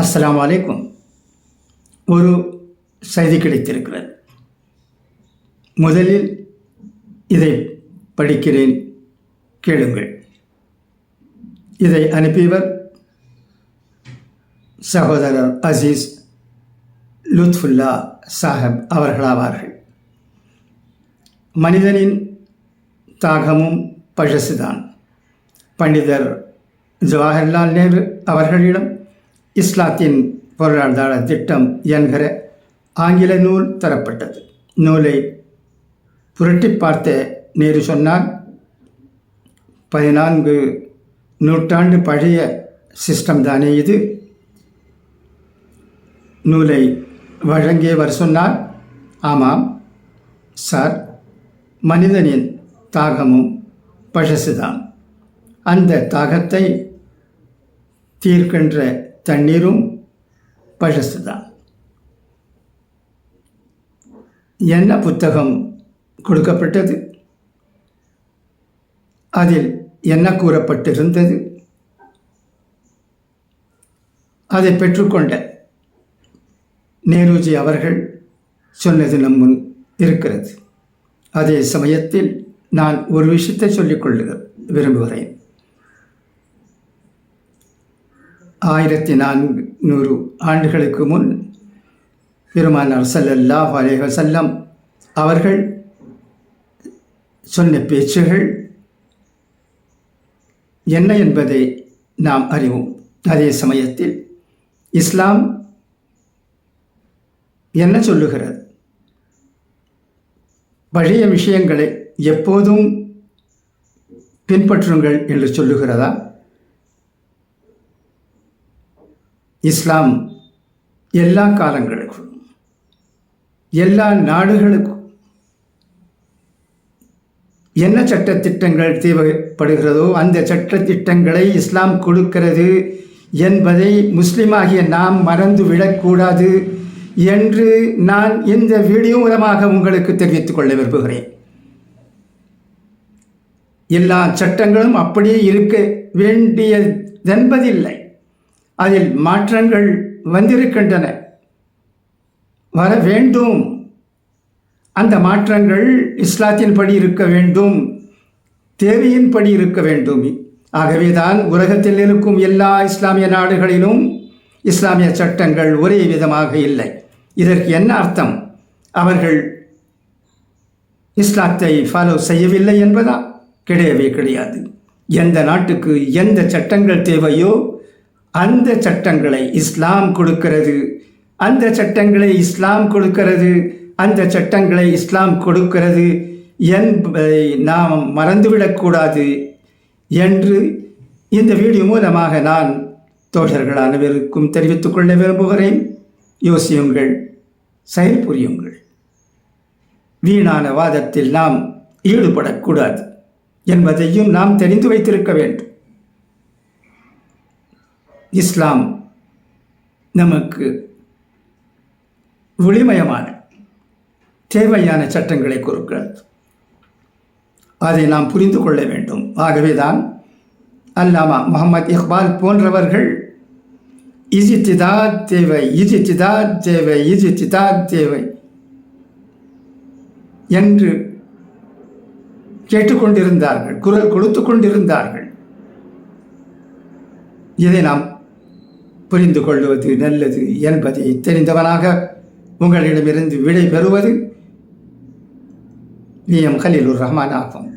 அஸ்லாம் வலைக்கும் ஒரு செய்தி கிடைத்திருக்கிறது. முதலில் இதை படிக்கிறேன் கேளுங்கள். இதை அனுப்பியவர் சகோதரர் அசீஸ் லுத்ஃபுல்லா சாஹப் அவர்களாவார்கள். மனிதனின் தாகமும் பழசுதான். பண்டிதர் ஜவஹர்லால் நேரு அவர்களிடம் இஸ்லாத்தின் பொருளாதார திட்டம் என்கிற ஆங்கில நூல் தரப்பட்டது. நூலை புரட்டி பார்த்த நேரு சொன்னார் பதினான்கு நூற்றாண்டு பழைய சிஸ்டம் தானே இது? நூலை வழங்கியவர் சொன்னார் ஆமாம் சார் மனிதனின் தாகமும் பழசுதான். அந்த தாகத்தை தீர்க்கின்ற தண்ணீரும் பழசுதான். என்ன புத்தகம் கொடுக்கப்பட்டது? அதில் என்ன கூறப்பட்டிருந்தது? அதை பெற்றுக்கொண்ட நேருஜி அவர்கள் சொன்னது நம் முன் இருக்கிறது. அதே சமயத்தில் நான் ஒரு விஷயத்தை சொல்லிக்கொள்ள விரும்புகிறேன். ஆயிரத்தி நானூறு ஆண்டுகளுக்கு முன் பெருமானார் ஸல்லல்லாஹு அலைஹி செல்லம் அவர்கள் சொன்ன பேச்சுகள் என்ன என்பதை நாம் அறிவோம். அதே சமயத்தில் இஸ்லாம் என்ன சொல்லுகிறது? பழைய விஷயங்களை எப்போதும் பின்பற்றுங்கள் என்று சொல்லுகிறதா? இஸ்லாம் எல்லா காலங்களுக்கும் எல்லா நாடுகளுக்கும் என்ன சட்டத்திட்டங்கள் தேவைப்படுகிறதோ அந்த சட்டத்திட்டங்களை இஸ்லாம் கொடுக்கிறது என்பதை முஸ்லிமாகிய நாம் மறந்து விடக்கூடாது என்று நான் இந்த வீடியோ மூலமாக உங்களுக்கு தெரிவித்துக் கொள்ள விரும்புகிறேன். எல்லா சட்டங்களும் அப்படியே இருக்க வேண்டியதென்பதில்லை அதில் மாற்றங்கள் வந்திருக்கின்றன. வர வேண்டும். அந்த மாற்றங்கள் இஸ்லாத்தின்படி இருக்க வேண்டும். தேவையின்படி இருக்க வேண்டும். ஆகவேதான் உலகத்தில் இருக்கும் எல்லா இஸ்லாமிய நாடுகளிலும் இஸ்லாமிய சட்டங்கள் ஒரே விதமாக இல்லை. இதற்கு என்ன அர்த்தம்? அவர்கள் இஸ்லாத்தை ஃபாலோ செய்யவில்லை என்பதா? கிடையவே கிடையாது. எந்த நாட்டுக்கு எந்த சட்டங்கள் தேவையோ அந்த சட்டங்களை இஸ்லாம் கொடுக்கிறது. அந்த சட்டங்களை இஸ்லாம் கொடுக்கிறது. அந்த சட்டங்களை இஸ்லாம் கொடுக்கிறது என்பதை நாம் மறந்துவிடக்கூடாது என்று இந்த வீடியோ மூலமாக நான் தோழர்கள் அனைவருக்கும் தெரிவித்துக் கொள்ள விரும்புகிறேன். யோசியுங்கள் செயல் புரியுங்கள். வீணான வாதத்தில் நாம் ஈடுபடக்கூடாது என்பதையும் நாம் தெரிந்து வைத்திருக்க வேண்டும். இஸ்லாம் நமக்கு ஒளிமயமான தேவையான சட்டங்களை கொடுக்கிறது. அதை நாம் புரிந்து கொள்ள வேண்டும். ஆகவேதான் அல்லாமா முகமது இக்பால் போன்றவர்கள் இஜித்திதா தேவை இஜித்திதா தேவை இஜித்திதா தேவை என்று கேட்டுக்கொண்டிருந்தார்கள் குரல் கொடுத்து கொண்டிருந்தார்கள் இதை நாம் புரிந்து கொள்வது நல்லது என்பதை தெரிந்தவனாக உங்களிடமிருந்து விடை பெறுவது நியம் எம் கலீலுர் ரஹ்மான் ஆகும்.